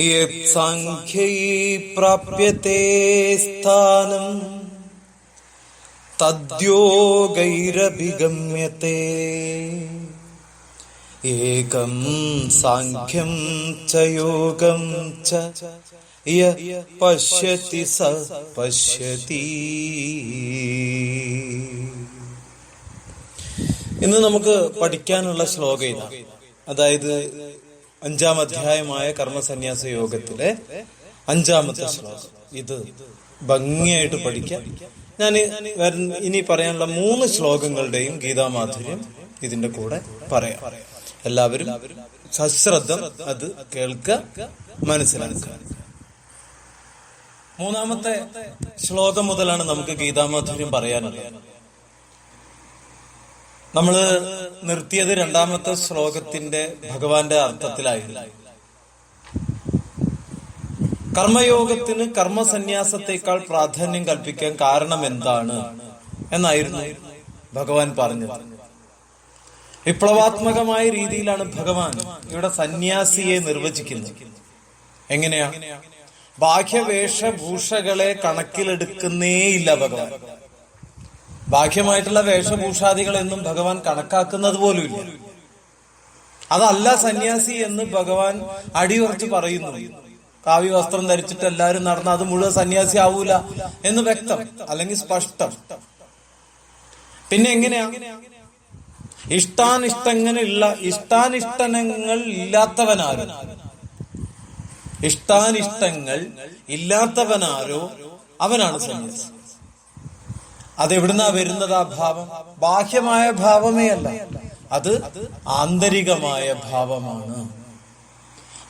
यत्साङ्ख्यै प्राप्यते स्थान तद्योगैरभिगम्यते। एकं साङ्ख्यं च योगं च पश्यति स पश्यति। ഇന്ന് നമുക്ക് പഠിക്കാനുള്ള ശ്ലോകം ഇതാണ് അതായത് അഞ്ചാം അധ്യായമായ കർമ്മസന്യാസ യോഗത്തിലെ അഞ്ചാമത്തെ ശ്ലോകം. ഇത് ഭംഗിയായിട്ട് പഠിക്കാം. ഞാൻ ഇനി പറയാനുള്ള മൂന്ന് ശ്ലോകങ്ങളുടെയും ഗീതാമാധുര്യം ഇതിന്റെ കൂടെ പറയാം. എല്ലാവരും സശ്രദ്ധം അത് കേൾക്കുക മനസ്സിലാക്കുക. മൂന്നാമത്തെ ശ്ലോകം മുതലാണ് നമുക്ക് ഗീതാമാധുര്യം പറയാനുള്ളത്. നമ്മൾ നിർത്തിയത് രണ്ടാമത്തെ ശ്ലോകത്തിന്റെ ഭഗവാന്റെ അർത്ഥത്തിലായിരുന്നു. കർമ്മയോഗത്തിന് കർമ്മസന്യാസത്തെക്കാൾ പ്രാധാന്യം കൽപ്പിക്കാൻ കാരണം എന്താണ് എന്നായിരുന്നു ഭഗവാൻ പറഞ്ഞത്. വിപ്ലവാത്മകമായ രീതിയിലാണ് ഭഗവാൻ ഇവിടെ സന്യാസിയെ നിർവചിക്കുന്നത്. എങ്ങനെയാ? ബാഹ്യവേഷഭൂഷകളെ കണക്കിലെടുക്കുന്നേയില്ല ഭഗവാൻ. ബാഹ്യമായിട്ടുള്ള വേഷഭൂഷാദികളെന്നും ഭഗവാൻ കണക്കാക്കുന്നത് പോലുമില്ല അതല്ല സന്യാസി എന്ന് ഭഗവാൻ അടിയുറച്ച് പറയുന്നു. കാവ്യ വസ്ത്രം ധരിച്ചിട്ട് എല്ലാവരും നടന്ന അത് മുഴുവൻ സന്യാസി ആവൂല എന്ന് വ്യക്തം അല്ലെങ്കിൽ സ്പഷ്ടം. പിന്നെ എങ്ങനെയാ? ഇഷ്ടാനിഷ്ടങ്ങളുള്ള ഇഷ്ടാനിഷ്ടനങ്ങൾ ഇല്ലാത്തവനാരോ? ഇഷ്ടാനിഷ്ടങ്ങൾ ഇല്ലാത്തവനാരോ? അവനാണ് സന്യാസി. അതെവിടുന്നാ വരുന്നത് ആ ഭാവം? ബാഹ്യമായ ഭാവമേ അല്ല. അത് ആന്തരികമായ ഭാവമാണ്.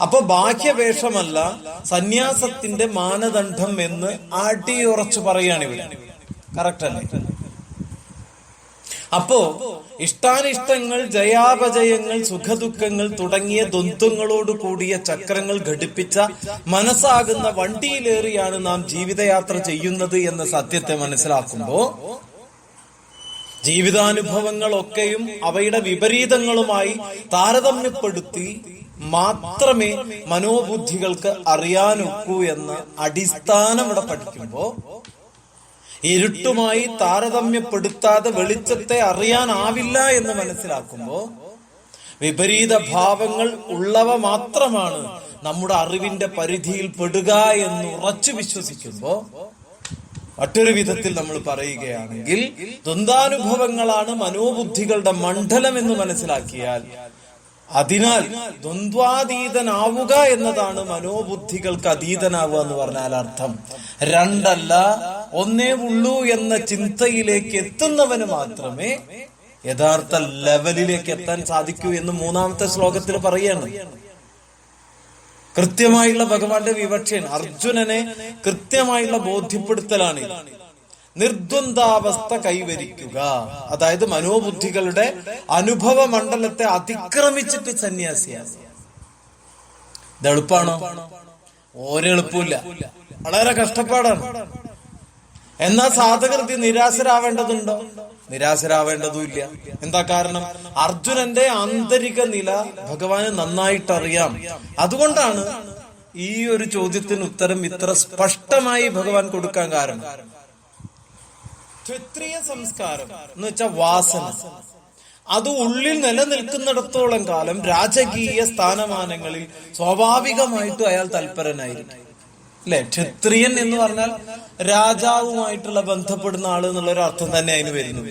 അപ്പൊ ബാഹ്യവേഷമല്ല സന്യാസത്തിന്റെ മാനദണ്ഡം എന്ന് ആട്ടിയുറച്ചു പറയുകയാണ് ഇവിടെ. കറക്റ്റ് അല്ലേ? അപ്പോ ഇഷ്ടാനിഷ്ടങ്ങൾ ജയാപജയങ്ങൾ സുഖദുഃഖങ്ങൾ തുടങ്ങിയ ദ്വന്ദ്ങ്ങളോട് കൂടിയ ചക്രങ്ങൾ ഘടിപ്പിച്ച മനസ്സാകുന്ന വണ്ടിയിലേറിയാണ് നാം ജീവിതയാത്ര ചെയ്യുന്നത് എന്ന സത്യത്തെ മനസ്സിലാക്കുമ്പോ ജീവിതാനുഭവങ്ങളൊക്കെയും അവയുടെ വിപരീതങ്ങളുമായി താരതമ്യപ്പെടുത്തി മാത്രമേ മനോബുദ്ധികൾക്ക് അറിയാനൊക്കൂ എന്ന അടിസ്ഥാനം ഇവിടെ പഠിക്കുമ്പോ ഇരുട്ടുമായി താരതമ്യപ്പെടുത്താതെ വെളിച്ചത്തെ അറിയാനാവില്ല എന്ന് മനസ്സിലാക്കുമ്പോൾ വിപരീത ഭാവങ്ങൾ ഉള്ളവ മാത്രമാണ് നമ്മുടെ അറിവിന്റെ പരിധിയിൽ പെടുക എന്ന് ഉറച്ചു വിശ്വസിക്കുമ്പോൾ മറ്റൊരു വിധത്തിൽ നമ്മൾ പറയുകയാണെങ്കിൽ ദ്വന്ദ്വാനുഭവങ്ങളാണ് മനോബുദ്ധികളുടെ മണ്ഡലം എന്ന് മനസ്സിലാക്കിയാൽ അതിനാൽ ദ്വന്ദ്വാതീതനാവുക എന്നതാണ് മനോബുദ്ധികൾക്ക് അതീതനാവുക എന്ന് പറഞ്ഞാൽ അർത്ഥം. രണ്ടല്ല ഒന്നേ ഉള്ളൂ എന്ന ചിന്തയിലേക്ക് എത്തുന്നവന് മാത്രമേ യഥാർത്ഥ ലെവലിലേക്ക് എത്താൻ സാധിക്കൂ എന്ന് മൂന്നാമത്തെ ശ്ലോകത്തിൽ പറയാണ്. കൃത്യമായുള്ള ഭഗവാന്റെ വിവക്ഷയാണ്. അർജുനനെ കൃത്യമായുള്ള ബോധ്യപ്പെടുത്തലാണ്. നിർദ്വന്ദാവസ്ഥ കൈവരിക്കുക. അതായത് മനോബുദ്ധികളുടെ അനുഭവ മണ്ഡലത്തെ അതിക്രമിച്ചിട്ട് സന്യാസിയാണ് ഇത് ഓരെളുപ്പില്ല വളരെ കഷ്ടപ്പാടാണ്. എന്നാ സാധകൃതി നിരാശരാവേണ്ടതുണ്ടോ? നിരാശരാവേണ്ടതുമില്ല. എന്താ കാരണം? അർജുനന്റെ ആന്തരിക നില ഭഗവാന് നന്നായിട്ട് അറിയാം അതുകൊണ്ടാണ് ഈ ഒരു ചോദ്യത്തിന് ഉത്തരം ഇത്ര സ്പഷ്ടമായി ഭഗവാൻ കൊടുക്കാൻ കാരണം. ക്ഷത്രിയ സംസ്കാരം എന്ന് വെച്ചാൽ വാസന. അത് ഉള്ളിൽ നിലനിൽക്കുന്നിടത്തോളം കാലം രാജകീയ സ്ഥാനമാനങ്ങളിൽ സ്വാഭാവികമായിട്ടും അയാൾ തൽപരനായിരിക്കും. അല്ലെ? ക്ഷത്രിയൻ എന്ന് പറഞ്ഞാൽ രാജാവുമായിട്ടുള്ള ബന്ധപ്പെടുന്ന ആൾ എന്നുള്ള ഒരു അർത്ഥം തന്നെ അതിന് വരുന്നു.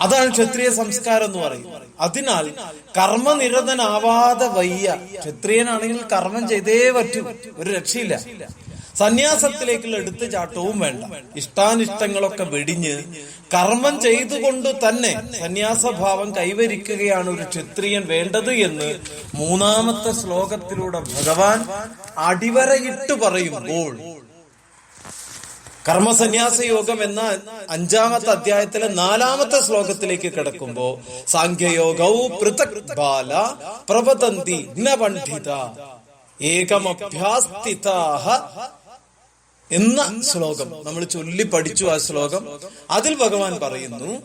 അതാണ് ക്ഷത്രിയ സംസ്കാരം എന്ന് പറയുന്നത്. അതിനാൽ കർമ്മനിരതനാവാതെ വയ്യ. ക്ഷത്രിയനാണെങ്കിൽ കർമ്മം ചെയ്തേ പറ്റൂ. ഒരു രക്ഷയില്ല. സന്യാസത്തിലേക്കുള്ള എടുത്തു ചാട്ടവും വേണ്ട. ഇഷ്ടാനിഷ്ടങ്ങളൊക്കെ വെടിഞ്ഞ് കർമ്മം ചെയ്തുകൊണ്ട് തന്നെ സന്യാസഭാവം കൈവരിക്കുകയാണ് ഒരു ക്ഷത്രിയൻ വേണ്ടത് എന്ന് മൂന്നാമത്തെ ശ്ലോകത്തിലൂടെ ഭഗവാൻ അടിവരയിട്ട് പറയുമ്പോൾ കർമ്മസന്യാസ യോഗം എന്ന അഞ്ചാമത്തെ അധ്യായത്തിലെ നാലാമത്തെ ശ്ലോകത്തിലേക്ക് കിടക്കുമ്പോ സാഖ്യയോഗവും പൃഥക് ബാല പ്രവതന്തി ഏകമഭ്യാസ്ഥിതാഹ ഏകമഭ്യാസ്തിതാഹ എന്ന ശ്ലോകം. നമ്മൾ ചൊല്ലി പഠിച്ചു ആ ശ്ലോകം. അതിൽ ഭഗവാൻ പറയുന്നു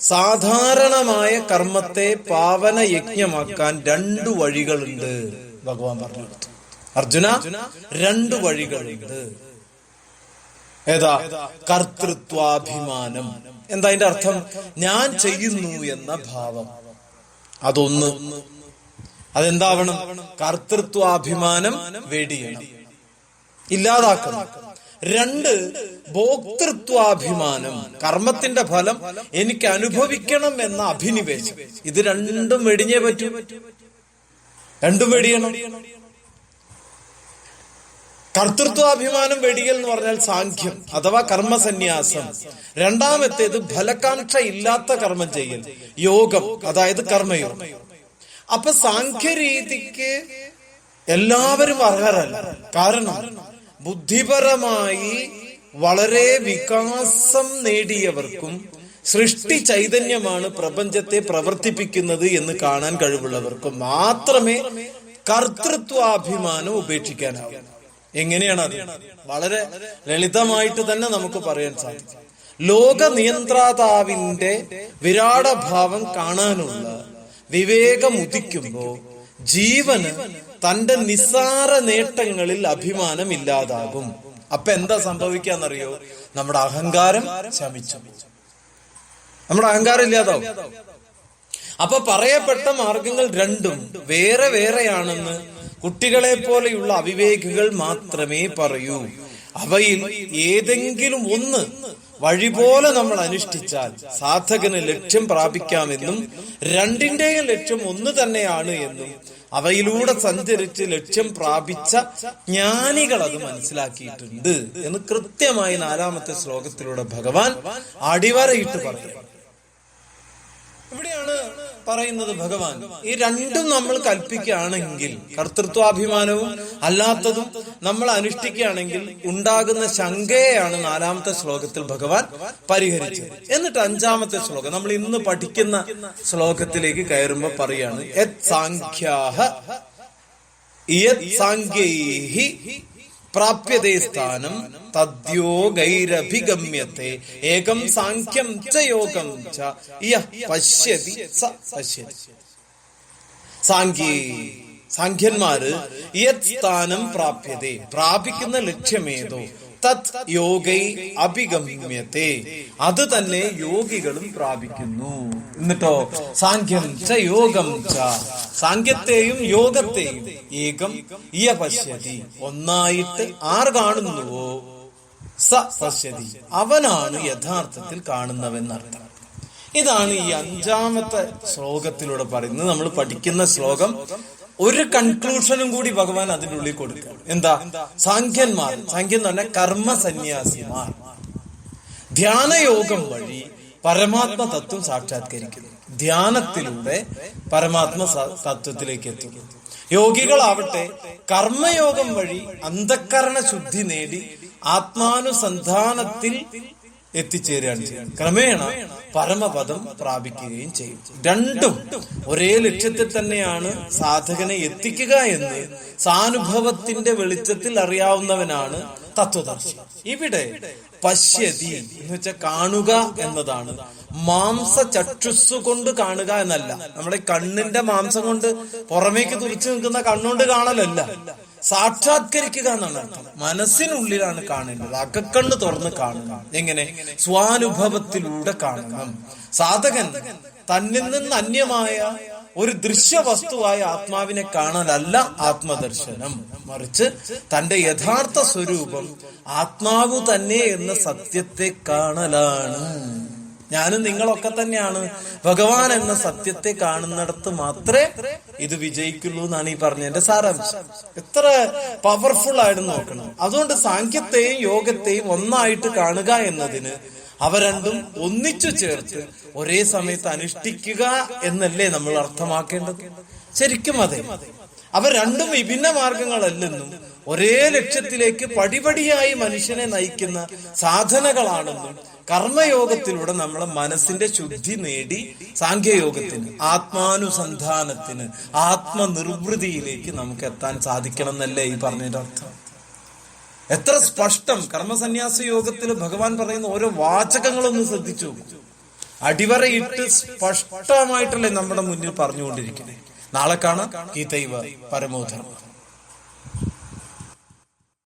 സാധാരണമായ കർമ്മത്തെ പാവന യജ്ഞമാക്കാൻ രണ്ടു വഴികളുണ്ട്. ഭഗവാൻ പറഞ്ഞു കൊടുത്തു. അർജുന രണ്ടു വഴികളുണ്ട്. ഏതാ? കർത്തൃത്വാഭിമാനം. എന്താ അതിന്റെ അർത്ഥം? ഞാൻ ചെയ്യുന്നു എന്ന ഭാവം. അതൊന്ന്. അതെന്താവണം? കർത്തൃത്വാഭിമാനം വെടിയണം. ഇല്ലാതാക്കണം. രണ്ട് ഭോക്തൃത്വാഭിമാനം. കർമ്മത്തിന്റെ ഫലം എനിക്ക് അനുഭവിക്കണം എന്ന അഭിനിവേശം. ഇത് രണ്ടും വെടിഞ്ഞേ പറ്റൂ. രണ്ടും വെടിയണം. കർത്തൃത്വാഭിമാനം വെടിയൽ എന്ന് പറഞ്ഞാൽ സാഖ്യം അഥവാ കർമ്മസന്യാസം. രണ്ടാമത്തേത് ഫലകാംക്ഷ ഇല്ലാത്ത കർമ്മം ചെയ്യൽ. യോഗം അതായത് കർമ്മയോഗം. അപ്പൊ സാഖ്യരീതിക്ക് എല്ലാവരും അർഹരല്ല. കാരണം ബുദ്ധിപരമായി വളരെ വികാസം നേടിയവർക്കും സൃഷ്ടി ചൈതന്യമാണ് പ്രപഞ്ചത്തെ പ്രവർത്തിപ്പിക്കുന്നത് എന്ന് കാണാൻ കഴിവുള്ളവർക്കും മാത്രമേ കർത്തൃത്വാഭിമാനം ഉപേക്ഷിക്കാനാവൂ. എങ്ങനെയാണ് അത് വളരെ ലളിതമായിട്ട് തന്നെ നമുക്ക് പറയാൻ സാധിക്കും. ലോക നിയന്ത്രാതാവിന്റെ വിരാടഭാവം കാണാനുള്ള വിവേകം ഉദിക്കുമ്പോ ജീവന് തന്റെ നിസ്സാര നേട്ടങ്ങളിൽ അഭിമാനം ഇല്ലാതാകും. അപ്പൊ എന്താ സംഭവിക്കാന്നറിയോ? നമ്മുടെ അഹങ്കാരം ശമിച്ചു. നമ്മുടെ അഹങ്കാരം ഇല്ലാതാവും. അപ്പൊ പറയപ്പെട്ട മാർഗങ്ങൾ രണ്ടും വേറെ വേറെയാണെന്ന് കുട്ടികളെ പോലെയുള്ള അവിവേകികൾ മാത്രമേ പറയൂ. അവയിൽ ഏതെങ്കിലും ഒന്ന് വഴി പോലെ നമ്മൾ അനുഷ്ഠിച്ചാൽ സാധകന് ലക്ഷ്യം പ്രാപിക്കാമെന്നും രണ്ടിന്റെയും ലക്ഷ്യം ഒന്ന് തന്നെയാണ് എന്നും അവയിലൂടെ സഞ്ചരിച്ച് ലക്ഷ്യം പ്രാപിച്ച ജ്ഞാനികൾ അത് മനസ്സിലാക്കിയിട്ടുണ്ട് എന്ന് കൃത്യമായി നാലാമത്തെ ശ്ലോകത്തിലൂടെ ഭഗവാൻ അടിവരയിട്ട് പറയുന്നു. ഇവിടെയാണ് പറയുന്നത് ഭഗവാൻ ഈ രണ്ടും നമ്മൾ കൽപ്പിക്കുകയാണെങ്കിൽ കർത്തൃത്വാഭിമാനവും അല്ലാത്തതും നമ്മൾ അനുഷ്ഠിക്കുകയാണെങ്കിൽ ഉണ്ടാകുന്ന ശങ്കയെയാണ് നാലാമത്തെ ശ്ലോകത്തിൽ ഭഗവാൻ പരിഹരിച്ചത്. എന്നിട്ട് അഞ്ചാമത്തെ ശ്ലോകം നമ്മൾ ഇന്ന് പഠിക്കുന്ന ശ്ലോകത്തിലേക്ക് കയറുമ്പോൾ പറയാണ് യത് സാഖ്യാഹ യത് സാഖ്യൈഹി പ്രാപ്യതേ സ്ഥാനം തദ്യോഗൈരഭിഗമ്യത്തെ ഏകം സാഖ്യം ച യോഗം ച. പശ്യതി സ പശ്യതി. സാഖ്യേ സാഖ്യന്മാര് സ്ഥാനം പ്രാപ്യതേ. പ്രാപിക്കുന്ന ലക്ഷ്യമേതോ. തത് യോഗൈ അഭിഗമ്യത്തെ. അത് തന്നെ യോഗികളും പ്രാപിക്കുന്നു. എന്നിട്ടോ സാഖ്യം ച യോഗം ച. സാഖ്യത്തെയും യോഗത്തെയും ഏകം ഇയ പശ്യതി ഒന്നായിട്ട് ആർ കാണുന്നുവോ? സ പശ്യതി. അവനാണ് യഥാർത്ഥത്തിൽ കാണുന്നവെന്നർത്ഥം. ഇതാണ് ഈ അഞ്ചാമത്തെ ശ്ലോകത്തിലൂടെ പറയുന്നത്. നമ്മൾ പഠിക്കുന്ന ശ്ലോകം ഒരു കൺക്ലൂഷനും കൂടി ഭഗവാൻ അതിന്റെ ഉള്ളിൽ കൊടുക്കുക. എന്താ? സാഖ്യന്മാർ സാഖ്യം എന്ന് പറഞ്ഞാൽ കർമ്മ സന്യാസിമാർ. ധ്യാനയോഗം വഴി പരമാത്മ തത്വം സാക്ഷാത്കരിക്കുന്നു. ധ്യാനത്തിലൂടെ പരമാത്മ തത്വത്തിലേക്ക് എത്തുന്നു യോഗികളാവട്ടെ കർമ്മയോഗം വഴി അന്ധക്കരണ ശുദ്ധി നേടി ആത്മാനുസന്ധാനത്തിൽ എത്തിച്ചേരുകയാണ് ചെയ്യുന്നത് ക്രമേണ പരമപദം പ്രാപിക്കുകയും ചെയ്യും. രണ്ടും ഒരേ ലക്ഷ്യത്തിൽ തന്നെയാണ് സാധകനെ എത്തിക്കുക എന്ന് സാനുഭവത്തിന്റെ വെളിച്ചത്തിൽ അറിയാവുന്നവനാണ് തത്വദർശി. ഇവിടെ പശ്യതി എന്ന് വെച്ചാൽ കാണുക എന്നതാണ്. മാംസ ചക്ഷുസ് കൊണ്ട് കാണുക എന്നല്ല. നമ്മുടെ കണ്ണിന്റെ മാംസം കൊണ്ട് പുറമേക്ക് തുറിച്ചു നിൽക്കുന്ന കണ്ണുകൊണ്ട് കാണലല്ല. സാക്ഷാത്കരിക്കുക എന്നാണ് അർത്ഥം. മനസ്സിനുള്ളിലാണ് കാണേണ്ടത്. അകക്കണ്ണ് തുറന്ന് കാണണം. എങ്ങനെ? സ്വാനുഭവത്തിലൂടെ കാണണം. സാധകൻ തന്നിൽ നിന്ന് അന്യമായ ഒരു ദൃശ്യ വസ്തുവായ ആത്മാവിനെ കാണലല്ല ആത്മദർശനം. മറിച്ച് തന്റെ യഥാർത്ഥ സ്വരൂപം ആത്മാവ് തന്നെ എന്ന സത്യത്തെ കാണലാണ്. ഞാനും നിങ്ങളൊക്കെ തന്നെയാണ്. ഭഗവാൻ എന്ന സത്യത്തെ കാണുന്നിടത്ത് മാത്രമേ ഇത് വിജയിക്കുള്ളൂ എന്നാണ് ഈ പറഞ്ഞതിന്റെ സാരാംശം. എത്ര പവർഫുൾ ആയിട്ട് നോക്കണം. അതുകൊണ്ട് സാഖ്യത്തെയും യോഗത്തെയും ഒന്നായിട്ട് കാണുക എന്നതിന് അവ രണ്ടും ഒന്നിച്ചു ചേർത്ത് ഒരേ സമയത്ത് അനുഷ്ഠിക്കുക എന്നല്ലേ നമ്മൾ അർത്ഥമാക്കേണ്ടത്? ശരിക്കും അതെ. അവ രണ്ടും വിഭിന്ന മാർഗങ്ങളല്ലെന്നും ഒരേ ലക്ഷ്യത്തിലേക്ക് പടിപടിയായി മനുഷ്യനെ നയിക്കുന്ന സാധനകളാണെന്നും കർമ്മയോഗത്തിലൂടെ നമ്മളെ മനസ്സിന്റെ ശുദ്ധി നേടി സാഖ്യയോഗത്തിന് ആത്മാനുസന്ധാനത്തിന് ആത്മനിർവൃതിയിലേക്ക് നമുക്ക് എത്താൻ സാധിക്കണം എന്നല്ലേ ഈ പറഞ്ഞതിന്റെ അർത്ഥം. എത്ര സ്പഷ്ടം കർമ്മസന്യാസ യോഗത്തിൽ ഭഗവാൻ പറയുന്ന ഓരോ വാചകങ്ങളൊന്ന് ശ്രദ്ധിച്ചു അടിവരയിട്ട് സ്പഷ്ടമായിട്ടല്ലേ നമ്മുടെ മുന്നിൽ പറഞ്ഞുകൊണ്ടിരിക്കുന്നത് നാളെ കാണാം. ദൈവ പരമോധർമ്മം